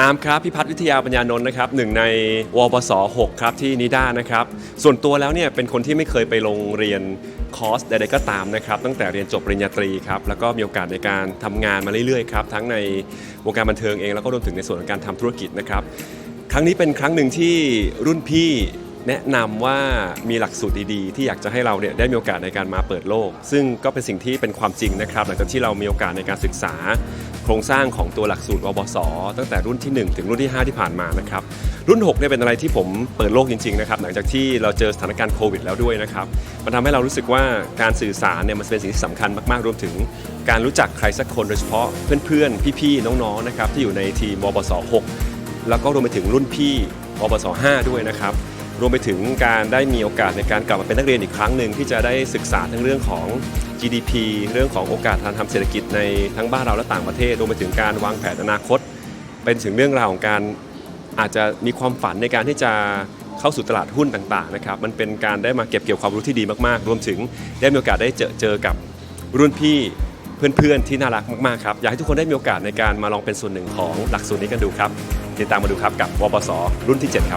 อาร์มครับพิพัฒน์วิทยาปัญญานนท์นะครับหนึ่งในวปส6ครับที่นิด้านะครับส่วนตัวแล้วเนี่ยเป็นคนที่ไม่เคยไปลงเรียนคอร์สใดๆก็ตามนะครับตั้งแต่เรียนจบปริญญาตรีครับแล้วก็มีโอกาสในการทำงานมาเรื่อยๆครับทั้งในวงการบันเทิงเองแล้วก็รวมถึงในส่วนของการทำธุรกิจนะครับครั้งนี้เป็นครั้งหนึ่งที่รุ่นพี่ แนะนำว่ามีหลักสูตรดีๆ ที่อยากจะให้เราเนี่ยได้มีโอกาสในการมาเปิดโลก ซึ่งก็เป็นสิ่งที่เป็นความจริงนะครับ หลังจากที่เรามีโอกาสในการศึกษา โครงสร้างของตัวหลักสูตรวบสตั้งแต่รุ่นที่ 1 ถึงรุ่นที่ 5 ที่ผ่านมานะครับรุ่น6เนี่ยเป็นอะไรที่ผมเปิดโลกจริงๆนะครับหลังจากที่เราเจอสถานการณ์โควิดแล้วด้วยนะครับมันทำให้เรารู้สึกว่าการสื่อสารเนี่ยมันเป็นสิ่งที่สำคัญมากๆรวมถึง การรู้จักใครสักคนโดยเฉพาะเพื่อนๆพี่ๆน้องๆนะครับที่อยู่ในทีมวบส6แล้วก็รวมไปถึงรุ่นพี่ปปส5ด้วยนะครับ รวมไปถึงการได้มีโอกาสในการกลับมาเป็นนักเรียนอีกครั้งหนึ่งที่จะได้ศึกษาทั้งเรื่องของ GDP เรื่องของโอกาสทางทำเศรษฐกิจในทั้งบ้านเราและต่างประเทศ รวมไปถึงการวางแผนอนาคต เป็นถึงเรื่องราวของการอาจจะมีความฝันในการที่จะเข้าสู่ตลาดหุ้นต่างๆนะครับมันเป็นการได้มาเก็บเกี่ยวความรู้ที่ดีมากๆ รวมถึงได้มีโอกาสได้เจอเจอกับรุ่นพี่เพื่อนๆที่น่ารักมากๆครับอยากให้ทุกคนได้มีโอกาสในการมาลองเป็นส่วนหนึ่งของหลักสูตรนี้กันดูครับติดตามมาดูครับกับวปสรุ่นที่ 7 ครับ